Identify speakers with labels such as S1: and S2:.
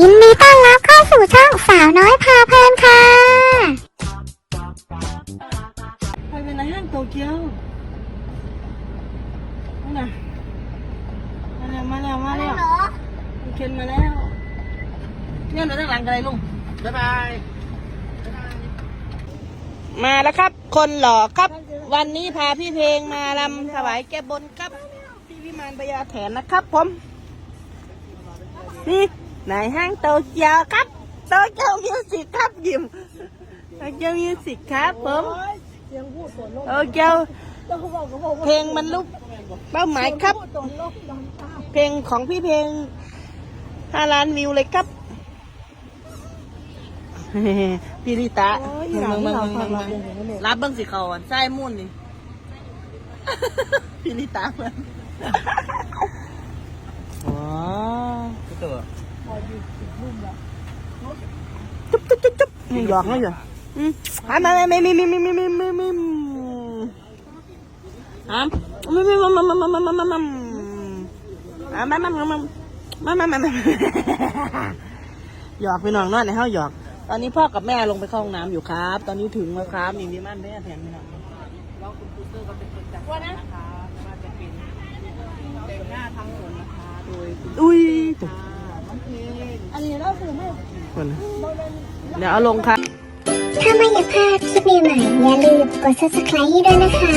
S1: ยินดีต้อนรับเข้าสู่ช่องสาวน้อยพาเพลินค่ะ
S2: ไปเป็นในห้างโตเกียวนู่นน่ะมาแล้วมาแล้วมาแล้วลุงเคนมาแล้วเนี่ยหนูตั้งหลังกันเลยลุง
S3: บ๊ายบาย
S2: มาแล้วครับ คนหล่อครับ วันนี้พาพี่เพลงมาลำถวายแก้บนครับ พี่พิมานปยาแถนนะครับผมนี่ ในห้างโตเกียวครับ โตเกียวมิวสิกครับยิมโตเกียวมิวสิกครับผมโตเกียวเพลงมันลุกเป้าหมายครับ เพลงของพี่เพลงห้าล้านวิวเลยครับพี่ลิตามึงมึงมึงมึงรับเบิ้งสิเขาอะใช่มุ่นนี่พี่ลิตามันอ๋อ
S3: ตัว
S2: จุ๊บจุ๊บจุ๊บจุ๊บนี่หยอกไม่หยอกอืมอะมาไม่ไม่ไม่ไม่ไม่ไม่ไม่ไม่อะไม่ไม่ไม่ไม่ไม่ไม่ไม่ไม่ไม่อะไม่ไม่ไม่ไม่ไม่ไม่ไม่ไม่หยอกพี่น้องนอนในห้องหยอก ตอนนี้พ่อกับแม่ลงไปเข้าห้องน้ำอยู่ครับ ตอนนี้ถึงแล้วครับมีวิมานแม่แทนพี่น้องแล้วคุณครูเตอร์ก็เป็นคนจัดนะคะว่าจะเป็นแต่งหน้าทั้งหมดนะคะโดยอุ้ยตก
S1: อันนี้ เราคือไม่
S2: คนเดี๋ยวเอาลงค่ะ
S1: ถ้าไม่อยากพลาดคลิปใหม่ๆอย่าลืมกด subscribe ให้ด้วยนะคะ